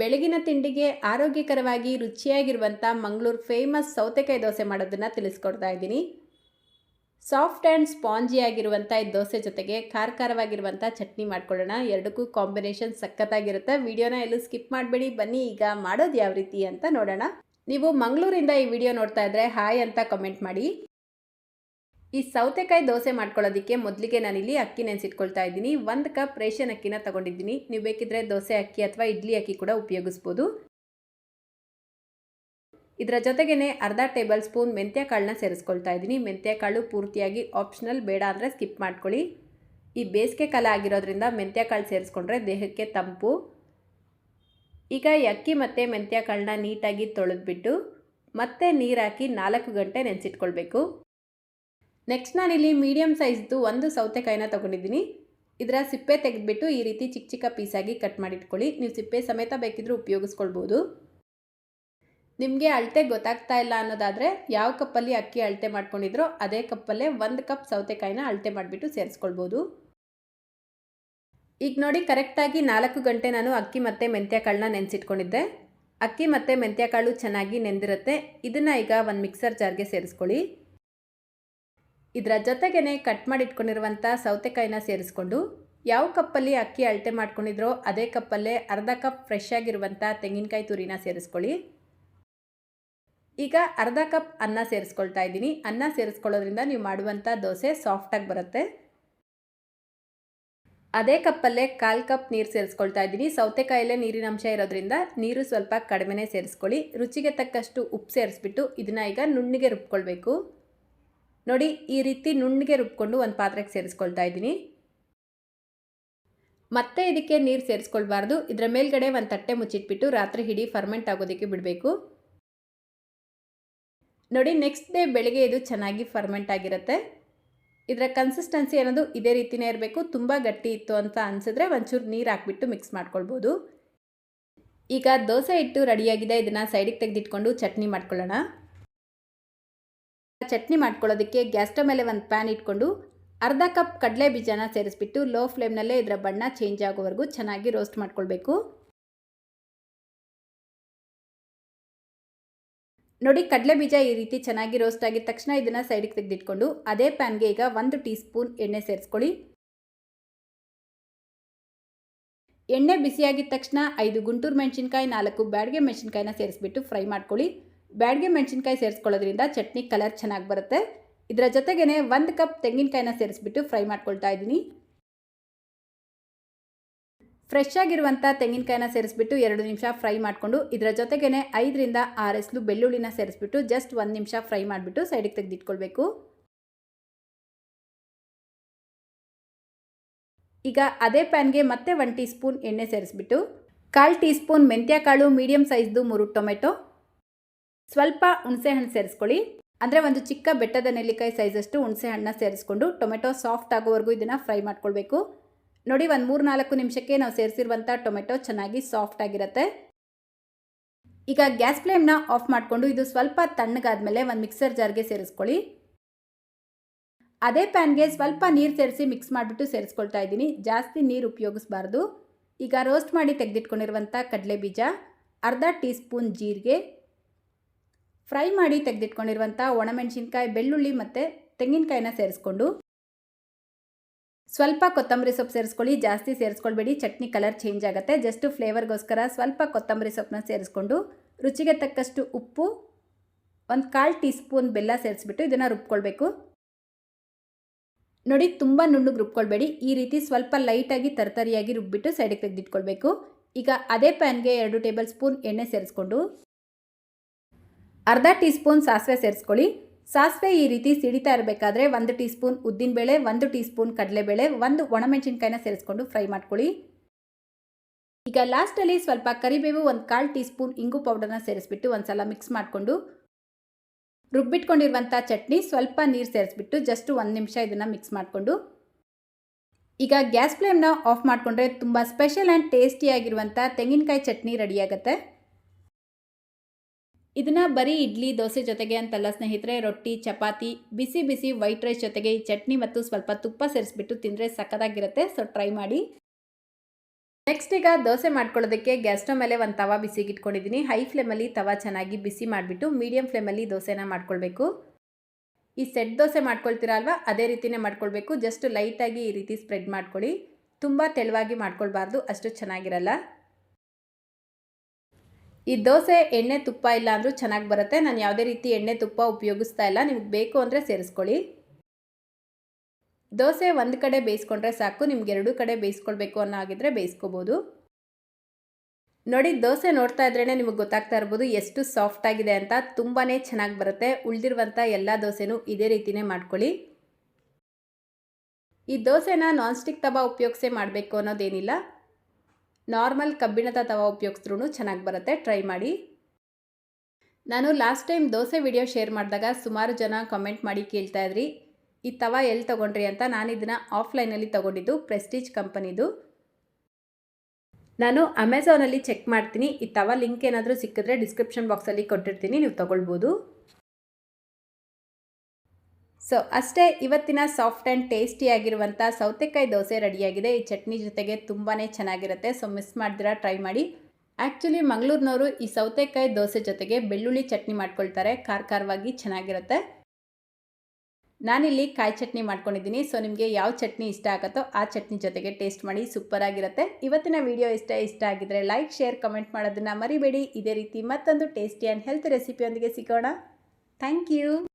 ಬೆಳಗಿನ ತಿಂಡಿಗೆ ಆರೋಗ್ಯಕರವಾಗಿ ರುಚಿಯಾಗಿರುವಂಥ ಮಂಗಳೂರು ಫೇಮಸ್ ಸೌತೆಕಾಯಿ ದೋಸೆ ಮಾಡೋದನ್ನು ತಿಳಿಸ್ಕೊಡ್ತಾ ಇದ್ದೀನಿ. ಸಾಫ್ಟ್ ಆ್ಯಂಡ್ ಸ್ಪಾಂಜಿಯಾಗಿರುವಂಥ ಈ ದೋಸೆ ಜೊತೆಗೆ ಖಾರ ಖಾರವಾಗಿರುವಂಥ ಚಟ್ನಿ ಮಾಡ್ಕೊಳ್ಳೋಣ. ಎರಡಕ್ಕೂ ಕಾಂಬಿನೇಷನ್ ಸಖತ್ತಾಗಿರುತ್ತೆ. ವಿಡಿಯೋನ ಎಲ್ಲೂ ಸ್ಕಿಪ್ ಮಾಡಬೇಡಿ. ಬನ್ನಿ, ಈಗ ಮಾಡೋದು ಯಾವ ರೀತಿ ಅಂತ ನೋಡೋಣ. ನೀವು ಮಂಗಳೂರಿಂದ ಈ ವಿಡಿಯೋ ನೋಡ್ತಾ ಇದ್ರೆ ಹಾಯ್ ಅಂತ ಕಮೆಂಟ್ ಮಾಡಿ. ಈ ಸೌತೆಕಾಯಿ ದೋಸೆ ಮಾಡ್ಕೊಳ್ಳೋದಕ್ಕೆ ಮೊದಲಿಗೆ ನಾನಿಲ್ಲಿ ಅಕ್ಕಿ ನೆನೆಸಿಟ್ಕೊಳ್ತಾ ಇದ್ದೀನಿ. ಒಂದು ಕಪ್ ರೇಷನ್ ಅಕ್ಕಿನ ತಗೊಂಡಿದ್ದೀನಿ. ನೀವು ಬೇಕಿದ್ರೆ ದೋಸೆ ಅಕ್ಕಿ ಅಥವಾ ಇಡ್ಲಿ ಅಕ್ಕಿ ಕೂಡ ಉಪಯೋಗಿಸ್ಬೋದು. ಇದರ ಜೊತೆಗೇನೆ ಅರ್ಧ ಟೇಬಲ್ ಸ್ಪೂನ್ ಮೆಂತ್ಯ ಕಾಳನ್ನ ಸೇರಿಸ್ಕೊಳ್ತಾ ಇದ್ದೀನಿ. ಮೆಂತ್ಯ ಕಾಳು ಪೂರ್ತಿಯಾಗಿ ಆಪ್ಷನಲ್ ಬೇಡ ಅಂದರೆ ಸ್ಕಿಪ್ ಮಾಡ್ಕೊಳ್ಳಿ. ಈ ಬೇಸಿಗೆ ಕಾಲ ಆಗಿರೋದ್ರಿಂದ ಮೆಂತ್ಯ ಕಾಳು ಸೇರಿಸ್ಕೊಂಡ್ರೆ ದೇಹಕ್ಕೆ ತಂಪು. ಈಗ ಅಕ್ಕಿ ಮತ್ತು ಮೆಂತ್ಯ ಕಾಳನ್ನ ನೀಟಾಗಿ ತೊಳೆದ್ಬಿಟ್ಟು ಮತ್ತೆ ನೀರು ಹಾಕಿ ನಾಲ್ಕು ಗಂಟೆ ನೆನೆಸಿಟ್ಕೊಳ್ಬೇಕು. ನೆಕ್ಸ್ಟ್ ನಾನಿಲ್ಲಿ ಮೀಡಿಯಮ್ ಸೈಜ್ದು ಒಂದು ಸೌತೆಕಾಯಿನ ತೊಗೊಂಡಿದ್ದೀನಿ. ಇದರ ಸಿಪ್ಪೆ ತೆಗೆದುಬಿಟ್ಟು ಈ ರೀತಿ ಚಿಕ್ಕ ಚಿಕ್ಕ ಪೀಸಾಗಿ ಕಟ್ ಮಾಡಿಟ್ಕೊಳ್ಳಿ. ನೀವು ಸಿಪ್ಪೆ ಸಮೇತ ಬೇಕಿದ್ರೂ ಉಪಯೋಗಿಸ್ಕೊಳ್ಬೋದು. ನಿಮಗೆ ಅಳತೆ ಗೊತ್ತಾಗ್ತಾ ಇಲ್ಲ ಅನ್ನೋದಾದರೆ ಯಾವ ಕಪ್ಪಲ್ಲಿ ಅಕ್ಕಿ ಅಳತೆ ಮಾಡ್ಕೊಂಡಿದ್ರೋ ಅದೇ ಕಪ್ಪಲ್ಲೇ ಒಂದು ಕಪ್ ಸೌತೆಕಾಯಿನ ಅಳತೆ ಮಾಡಿಬಿಟ್ಟು ಸೇರಿಸ್ಕೊಳ್ಬೋದು. ಈಗ ನೋಡಿ ಕರೆಕ್ಟಾಗಿ ನಾಲ್ಕು ಗಂಟೆ ನಾನು ಅಕ್ಕಿ ಮತ್ತು ಮೆಂತ್ಯ ಕಾಳನ್ನ ನೆನೆಸಿಟ್ಕೊಂಡಿದ್ದೆ. ಅಕ್ಕಿ ಮತ್ತು ಮೆಂತ್ಯ ಕಾಳು ಚೆನ್ನಾಗಿ ನೆಂದಿರುತ್ತೆ. ಇದನ್ನು ಈಗ ಒಂದು ಮಿಕ್ಸರ್ ಜಾರ್ಗೆ ಸೇರಿಸ್ಕೊಳ್ಳಿ. ಇದರ ಜೊತೆಗೇ ಕಟ್ ಮಾಡಿ ಇಟ್ಕೊಂಡಿರುವಂಥ ಸೌತೆಕಾಯಿನ ಸೇರಿಸ್ಕೊಂಡು ಯಾವ ಕಪ್ಪಲ್ಲಿ ಅಕ್ಕಿ ಅಳತೆ ಮಾಡ್ಕೊಂಡಿದ್ರೋ ಅದೇ ಕಪ್ಪಲ್ಲೇ ಅರ್ಧ ಕಪ್ ಫ್ರೆಶ್ ಆಗಿರುವಂಥ ತೆಂಗಿನಕಾಯಿ ತುರಿನ ಸೇರಿಸ್ಕೊಳ್ಳಿ. ಈಗ ಅರ್ಧ ಕಪ್ ಅನ್ನ ಸೇರಿಸ್ಕೊಳ್ತಾ ಇದ್ದೀನಿ. ಅನ್ನ ಸೇರಿಸ್ಕೊಳ್ಳೋದ್ರಿಂದ ನೀವು ಮಾಡುವಂಥ ದೋಸೆ ಸಾಫ್ಟಾಗಿ ಬರುತ್ತೆ. ಅದೇ ಕಪ್ಪಲ್ಲೇ ಕಾಲು ಕಪ್ ನೀರು ಸೇರಿಸ್ಕೊಳ್ತಾ ಇದ್ದೀನಿ. ಸೌತೆಕಾಯಲ್ಲೇ ನೀರಿನ ಅಂಶ ಇರೋದ್ರಿಂದ ನೀರು ಸ್ವಲ್ಪ ಕಡಿಮೆನೇ ಸೇರಿಸ್ಕೊಳ್ಳಿ. ರುಚಿಗೆ ತಕ್ಕಷ್ಟು ಉಪ್ಪು ಸೇರಿಸ್ಬಿಟ್ಟು ಇದನ್ನು ಈಗ ನುಣ್ಣಿಗೆ ರುಬ್ಕೊಳ್ಬೇಕು. ನೋಡಿ, ಈ ರೀತಿ ನುಣ್ಣಿಗೆ ರುಬ್ಕೊಂಡು ಒಂದು ಪಾತ್ರೆಗೆ ಸೇರಿಸ್ಕೊಳ್ತಾ ಇದ್ದೀನಿ. ಮತ್ತೆ ಇದಕ್ಕೆ ನೀರು ಸೇರಿಸ್ಕೊಳ್ಬಾರ್ದು. ಇದರ ಮೇಲ್ಗಡೆ ಒಂದು ತಟ್ಟೆ ಮುಚ್ಚಿಟ್ಬಿಟ್ಟು ರಾತ್ರಿ ಹಿಡಿ ಫರ್ಮೆಂಟ್ ಆಗೋದಕ್ಕೆ ಬಿಡಬೇಕು. ನೋಡಿ ನೆಕ್ಸ್ಟ್ ಡೇ ಬೆಳಗ್ಗೆ ಇದು ಚೆನ್ನಾಗಿ ಫರ್ಮೆಂಟ್ ಆಗಿರುತ್ತೆ. ಇದರ ಕನ್ಸಿಸ್ಟೆನ್ಸಿ ಅನ್ನೋದು ಇದೇ ರೀತಿಯೇ ಇರಬೇಕು. ತುಂಬ ಗಟ್ಟಿ ಇತ್ತು ಅಂತ ಅನಿಸಿದ್ರೆ ಒಂಚೂರು ನೀರು ಹಾಕ್ಬಿಟ್ಟು ಮಿಕ್ಸ್ ಮಾಡ್ಕೊಳ್ಬೋದು. ಈಗ ದೋಸೆ ಹಿಟ್ಟು ರೆಡಿಯಾಗಿದೆ ಇದನ್ನು ಸೈಡಿಗೆ ತೆಗೆದಿಟ್ಕೊಂಡು ಚಟ್ನಿ ಮಾಡ್ಕೊಳ್ಳೋಣ. ಚಟ್ನಿ ಮಾಡ್ಕೊಳ್ಳೋದಕ್ಕೆ ಗ್ಯಾಸ್ ಮೇಲೆ ಒಂದು ಪ್ಯಾನ್ ಇಟ್ಕೊಂಡು ಅರ್ಧ ಕಪ್ ಕಡಲೆ ಬೀಜನ ಸೇರಿಸ್ಬಿಟ್ಟು ಲೋ ಫ್ಲೇಮ್ನಲ್ಲೇ ಇದರ ಬಣ್ಣ ಚೇಂಜ್ ಆಗೋವರೆಗೂ ಚೆನ್ನಾಗಿ ರೋಸ್ಟ್ ಮಾಡ್ಕೊಳ್ಬೇಕು. ನೋಡಿ, ಕಡಲೆ ಬೀಜ ಈ ರೀತಿ ಚೆನ್ನಾಗಿ ರೋಸ್ಟ್ ಆಗಿದ ತಕ್ಷಣ ಇದನ್ನು ಸೈಡಿಗೆ ತೆಗೆದಿಟ್ಕೊಂಡು ಅದೇ ಪ್ಯಾನ್ಗೆ ಈಗ ಒಂದು ಟೀ ಸ್ಪೂನ್ ಎಣ್ಣೆ ಸೇರಿಸ್ಕೊಳ್ಳಿ. ಎಣ್ಣೆ ಬಿಸಿಯಾಗಿದ ತಕ್ಷಣ ಐದು ಗುಂಟೂರು ಮೆಣಸಿನ್ಕಾಯಿ ನಾಲ್ಕು ಬ್ಯಾಡ್ಗೆ ಮೆಣಸಿನ್ಕಾಯಿನ ಸೇರಿಸ್ಬಿಟ್ಟು ಫ್ರೈ ಮಾಡ್ಕೊಳ್ಳಿ. ಬ್ಯಾಡ್ಗೆ ಮೆಣಸಿನ್ಕಾಯಿ ಸೇರಿಸ್ಕೊಳ್ಳೋದ್ರಿಂದ ಚಟ್ನಿ ಕಲರ್ ಚೆನ್ನಾಗಿ ಬರುತ್ತೆ. ಇದರ ಜೊತೆಗೇ ಒಂದು ಕಪ್ ತೆಂಗಿನಕಾಯಿನ ಸೇರಿಸ್ಬಿಟ್ಟು ಫ್ರೈ ಮಾಡ್ಕೊಳ್ತಾ ಇದ್ದೀನಿ. ಫ್ರೆಶ್ ಆಗಿರುವಂಥ ತೆಂಗಿನಕಾಯಿನ ಸೇರಿಸ್ಬಿಟ್ಟು ಎರಡು ನಿಮಿಷ ಫ್ರೈ ಮಾಡಿಕೊಂಡು, ಇದರ ಜೊತೆಗೇ ಐದರಿಂದ ಆರು ಎಸ್ಲು ಬೆಳ್ಳುಳ್ಳಿನ ಸೇರಿಸ್ಬಿಟ್ಟು ಜಸ್ಟ್ ಒಂದು ನಿಮಿಷ ಫ್ರೈ ಮಾಡಿಬಿಟ್ಟು ಸೈಡಿಗೆ ತೆಗೆದಿಟ್ಕೊಳ್ಬೇಕು. ಈಗ ಅದೇ ಪ್ಯಾನ್ಗೆ ಮತ್ತೆ ಒನ್ ಟೀ ಸ್ಪೂನ್ ಎಣ್ಣೆ ಸೇರಿಸ್ಬಿಟ್ಟು, ಕಾಲು ಟೀ ಸ್ಪೂನ್ ಮೆಂತ್ಯ ಕಾಳು ಮೀಡಿಯಮ್ ಸೈಜ್ದು ಮೂರು ಟೊಮೆಟೊ ಸ್ವಲ್ಪ ಹುಣಸೆಹಣ್ಣು ಸೇರಿಸ್ಕೊಳ್ಳಿ. ಅಂದರೆ ಒಂದು ಚಿಕ್ಕ ಬೆಟ್ಟದ ನೆಲ್ಲಿಕಾಯಿ ಸೈಜಷ್ಟು ಹುಣಸೆ ಹಣ್ಣನ್ನ ಸೇರಿಸ್ಕೊಂಡು ಟೊಮೆಟೊ ಸಾಫ್ಟ್ ಆಗೋವರೆಗೂ ಇದನ್ನು ಫ್ರೈ ಮಾಡ್ಕೊಳ್ಬೇಕು. ನೋಡಿ ಒಂದು ಮೂರು ನಾಲ್ಕು ನಿಮಿಷಕ್ಕೆ ನಾವು ಸೇರಿಸಿರುವಂಥ ಟೊಮೆಟೊ ಚೆನ್ನಾಗಿ ಸಾಫ್ಟ್ ಆಗಿರುತ್ತೆ. ಈಗ ಗ್ಯಾಸ್ ಫ್ಲೇಮ್ನ ಆಫ್ ಮಾಡಿಕೊಂಡು ಇದು ಸ್ವಲ್ಪ ತಣ್ಣಗಾದ್ಮೇಲೆ ಒಂದು ಮಿಕ್ಸರ್ ಜಾರ್ಗೆ ಸೇರಿಸ್ಕೊಳ್ಳಿ. ಅದೇ ಪ್ಯಾನ್ಗೆ ಸ್ವಲ್ಪ ನೀರು ಸೇರಿಸಿ ಮಿಕ್ಸ್ ಮಾಡಿಬಿಟ್ಟು ಸೇರಿಸ್ಕೊಳ್ತಾ ಇದ್ದೀನಿ. ಜಾಸ್ತಿ ನೀರು ಉಪಯೋಗಿಸ್ಬಾರ್ದು. ಈಗ ರೋಸ್ಟ್ ಮಾಡಿ ತೆಗೆದಿಟ್ಕೊಂಡಿರುವಂಥ ಕಡಲೆ ಬೀಜ ಅರ್ಧ ಟೀ ಸ್ಪೂನ್ ಜೀರಿಗೆ ಫ್ರೈ ಮಾಡಿ ತೆಗೆದಿಟ್ಕೊಂಡಿರುವಂಥ ಒಣಮೆಣಸಿನ್ಕಾಯಿ, ಬೆಳ್ಳುಳ್ಳಿ ಮತ್ತು ತೆಂಗಿನಕಾಯಿನ ಸೇರಿಸ್ಕೊಂಡು ಸ್ವಲ್ಪ ಕೊತ್ತಂಬರಿ ಸೊಪ್ಪು ಸೇರಿಸ್ಕೊಳ್ಳಿ. ಜಾಸ್ತಿ ಸೇರಿಸ್ಕೊಳ್ಬೇಡಿ. ಚಟ್ನಿ ಕಲರ್ ಚೇಂಜ್ ಆಗುತ್ತೆ. ಜಸ್ಟ್ ಫ್ಲೇವರ್ಗೋಸ್ಕರ ಸ್ವಲ್ಪ ಕೊತ್ತಂಬರಿ ಸೊಪ್ಪನ್ನ ಸೇರಿಸ್ಕೊಂಡು ರುಚಿಗೆ ತಕ್ಕಷ್ಟು ಉಪ್ಪು, ಒಂದು ಕಾಲು ಟೀ ಸ್ಪೂನ್ ಬೆಲ್ಲ ಸೇರಿಸ್ಬಿಟ್ಟು ಇದನ್ನು ರುಬ್ಕೊಳ್ಬೇಕು. ನೋಡಿ, ತುಂಬ ನುಣ್ಣಗೆ ರುಬ್ಕೊಳ್ಬೇಡಿ. ಈ ರೀತಿ ಸ್ವಲ್ಪ ಲೈಟಾಗಿ ತರತರಿಯಾಗಿ ರುಬ್ಬಿಟ್ಟು ಸೈಡಿಗೆ ತೆಗೆದಿಟ್ಕೊಳ್ಬೇಕು. ಈಗ ಅದೇ ಪ್ಯಾನ್ಗೆ ಎರಡು ಟೇಬಲ್ ಸ್ಪೂನ್ ಎಣ್ಣೆ ಸೇರಿಸ್ಕೊಂಡು ಅರ್ಧ ಟೀ ಸ್ಪೂನ್ ಸಾಸಿವೆ ಸೇರಿಸ್ಕೊಳ್ಳಿ. ಸಾಸಿವೆ ಈ ರೀತಿ ಸಿಡಿತಾ ಇರಬೇಕಾದ್ರೆ ಒಂದು ಟೀ ಸ್ಪೂನ್ ಉದ್ದಿನಬೇಳೆ ಒಂದು ಟೀ ಸ್ಪೂನ್ ಕಡಲೆಬೇಳೆ, ಒಂದು ಒಣಮೆಣಸಿನ್ಕಾಯಿನ ಸೇರಿಸ್ಕೊಂಡು ಫ್ರೈ ಮಾಡ್ಕೊಳ್ಳಿ. ಈಗ ಲಾಸ್ಟಲ್ಲಿ ಸ್ವಲ್ಪ ಕರಿಬೇವು ಒಂದು ಕಾಲು ಟೀ ಸ್ಪೂನ್ ಇಂಗು ಪೌಡರ್ನ ಸೇರಿಸ್ಬಿಟ್ಟು ಒಂದು ಸಲ ಮಿಕ್ಸ್ ಮಾಡಿಕೊಂಡು ರುಬ್ಬಿಟ್ಕೊಂಡಿರುವಂಥ ಚಟ್ನಿ ಸ್ವಲ್ಪ ನೀರು ಸೇರಿಸ್ಬಿಟ್ಟು ಜಸ್ಟ್ ಒಂದು ನಿಮಿಷ ಇದನ್ನು ಮಿಕ್ಸ್ ಮಾಡಿಕೊಂಡು. ಈಗ ಗ್ಯಾಸ್ ಫ್ಲೇಮ್ನ ಆಫ್ ಮಾಡಿಕೊಂಡ್ರೆ ತುಂಬ ಸ್ಪೆಷಲ್ ಆ್ಯಂಡ್ ಟೇಸ್ಟಿಯಾಗಿರುವಂಥ ತೆಂಗಿನಕಾಯಿ ಚಟ್ನಿ ರೆಡಿಯಾಗುತ್ತೆ ಇದನ್ನು ಬರೀ ಇಡ್ಲಿ, ದೋಸೆ ಜೊತೆಗೆ ಅಂತಲ್ಲ ಸ್ನೇಹಿತರೆ, ರೊಟ್ಟಿ, ಚಪಾತಿ, ಬಿಸಿ ಬಿಸಿ ವೈಟ್ ರೈಸ್ ಜೊತೆಗೆ ಈ ಚಟ್ನಿ ಮತ್ತು ಸ್ವಲ್ಪ ತುಪ್ಪ ಸೇರಿಸ್ಬಿಟ್ಟು ತಿಂದರೆ ಸಕ್ಕದಾಗಿರುತ್ತೆ ಸೊ ಟ್ರೈ ಮಾಡಿ. ನೆಕ್ಸ್ಟ್ ಈಗ ದೋಸೆ ಮಾಡ್ಕೊಳ್ಳೋದಕ್ಕೆ ಗ್ಯಾಸ್ ಸ್ಟವ್ ಮೇಲೆ ಒಂದು ತವ ಬಿಸಿಗೆ ಇಟ್ಕೊಂಡಿದ್ದೀನಿ ಹೈ ಫ್ಲೇಮಲ್ಲಿ ತವ ಚೆನ್ನಾಗಿ ಬಿಸಿ ಮಾಡಿಬಿಟ್ಟು ಮೀಡಿಯಂ ಫ್ಲೇಮಲ್ಲಿ ದೋಸೆನ ಮಾಡ್ಕೊಳ್ಬೇಕು. ಈ ಸೆಟ್ ದೋಸೆ ಮಾಡ್ಕೊಳ್ತೀರಾ ಅಲ್ವಾ? ಅದೇ ರೀತಿನೇ ಮಾಡ್ಕೊಳ್ಬೇಕು. ಜಸ್ಟ್ ಲೈಟಾಗಿ ಈ ರೀತಿ ಸ್ಪ್ರೆಡ್ ಮಾಡ್ಕೊಳ್ಳಿ. ತುಂಬ ತೆಳುವಾಗಿ ಮಾಡ್ಕೊಳ್ಬಾರ್ದು. ಅಷ್ಟು ಚೆನ್ನಾಗಿರಲ್ಲ. ಈ ದೋಸೆ ಎಣ್ಣೆ ತುಪ್ಪ ಇಲ್ಲ ಅಂದರೂ ಚೆನ್ನಾಗಿ ಬರುತ್ತೆ. ನಾನು ಯಾವುದೇ ರೀತಿ ಎಣ್ಣೆ ತುಪ್ಪ ಉಪಯೋಗಿಸ್ತಾ ಇಲ್ಲ. ನಿಮ್ಗೆ ಬೇಕು ಅಂದರೆ ಸೇರಿಸ್ಕೊಳ್ಳಿ. ದೋಸೆ ಒಂದು ಕಡೆ ಬೇಯಿಸ್ಕೊಂಡ್ರೆ ಸಾಕು. ನಿಮ್ಗೆ ಎರಡು ಕಡೆ ಬೇಯಿಸ್ಕೊಳ್ಬೇಕು ಅನ್ನೋ ಆಗಿದ್ರೆ ಬೇಯಿಸ್ಕೋಬೋದು. ನೋಡಿ, ದೋಸೆ ನೋಡ್ತಾ ಇದ್ರೇ ನಿಮಗೆ ಗೊತ್ತಾಗ್ತಾ ಇರ್ಬೋದು ಎಷ್ಟು ಸಾಫ್ಟ್ ಆಗಿದೆ ಅಂತ. ತುಂಬಾ ಚೆನ್ನಾಗಿ ಬರುತ್ತೆ. ಉಳಿದಿರುವಂಥ ಎಲ್ಲ ದೋಸೆನೂ ಇದೇ ರೀತಿನೇ ಮಾಡ್ಕೊಳ್ಳಿ. ಈ ದೋಸೆನ ನಾನ್ ಸ್ಟಿಕ್ ತವಾ ಉಪಯೋಗಿಸೇ ಮಾಡಬೇಕು ಅನ್ನೋದೇನಿಲ್ಲ. ನಾರ್ಮಲ್ ಕಬ್ಬಿಣದ ತವ ಉಪಯೋಗಿಸಿದ್ರೂ ಚೆನ್ನಾಗಿ ಬರುತ್ತೆ. ಟ್ರೈ ಮಾಡಿ. ನಾನು last time dosa video share ಮಾಡಿದಾಗ ಸುಮಾರು ಜನ ಕಮೆಂಟ್ ಮಾಡಿ ಕೇಳ್ತಾ ಇದ್ರಿ. ಈ ತವ ಎಲ್ಲಿ ತೊಗೊಂಡ್ರಿ ಅಂತ ನಾನು ಇದನ್ನು ಆಫ್ಲೈನಲ್ಲಿ ತೊಗೊಂಡಿದ್ದು ಪ್ರೆಸ್ಟೀಜ್ ಕಂಪನಿದು. ನಾನು ಅಮೆಝಾನಲ್ಲಿ ಚೆಕ್ ಮಾಡ್ತೀನಿ. ಈ ತವ ಲಿಂಕ್ ಏನಾದರೂ ಸಿಕ್ಕಿದ್ರೆ ಡಿಸ್ಕ್ರಿಪ್ಷನ್ ಬಾಕ್ಸಲ್ಲಿ ಕೊಟ್ಟಿರ್ತೀನಿ. ನೀವು ತೊಗೊಳ್ಬೋದು. ಸೊ ಅಷ್ಟೇ ಇವತ್ತಿನ ಸಾಫ್ಟ್ ಆ್ಯಂಡ್ ಟೇಸ್ಟಿಯಾಗಿರುವಂಥ ಸೌತೆಕಾಯಿ ದೋಸೆ ರೆಡಿಯಾಗಿದೆ. ಈ ಚಟ್ನಿ ಜೊತೆಗೆ ತುಂಬಾ ಚೆನ್ನಾಗಿರುತ್ತೆ. ಸೊ ಮಿಸ್ ಮಾಡಿದ್ರೆ, ಟ್ರೈ ಮಾಡಿ. ಆ್ಯಕ್ಚುಲಿ ಮಂಗಳೂರಿನವರು ಈ ಸೌತೆಕಾಯಿ ದೋಸೆ ಜೊತೆಗೆ ಬೆಳ್ಳುಳ್ಳಿ ಚಟ್ನಿ ಮಾಡ್ಕೊಳ್ತಾರೆ. ಖಾರ ಖಾರವಾಗಿ ಚೆನ್ನಾಗಿರುತ್ತೆ. ನಾನಿಲ್ಲಿ ಕಾಯಿ ಚಟ್ನಿ ಮಾಡ್ಕೊಂಡಿದ್ದೀನಿ. ಸೊ ನಿಮಗೆ ಯಾವ ಚಟ್ನಿ ಇಷ್ಟ ಆಗುತ್ತೋ ಆ ಚಟ್ನಿ ಜೊತೆಗೆ ಟೇಸ್ಟ್ ಮಾಡಿ, ಸೂಪರ್ ಆಗಿರುತ್ತೆ. ಇವತ್ತಿನ ವಿಡಿಯೋ ಇಷ್ಟ ಇಷ್ಟ ಆಗಿದ್ರೆ ಲೈಕ್, ಶೇರ್, ಕಮೆಂಟ್ ಮಾಡೋದನ್ನು ಮರಿಬೇಡಿ. ಇದೇ ರೀತಿ ಮತ್ತೊಂದು ಟೇಸ್ಟಿ ಆ್ಯಂಡ್ ಹೆಲ್ತ್ ರೆಸಿಪಿಯೊಂದಿಗೆ ಸಿಗೋಣ. Thank you.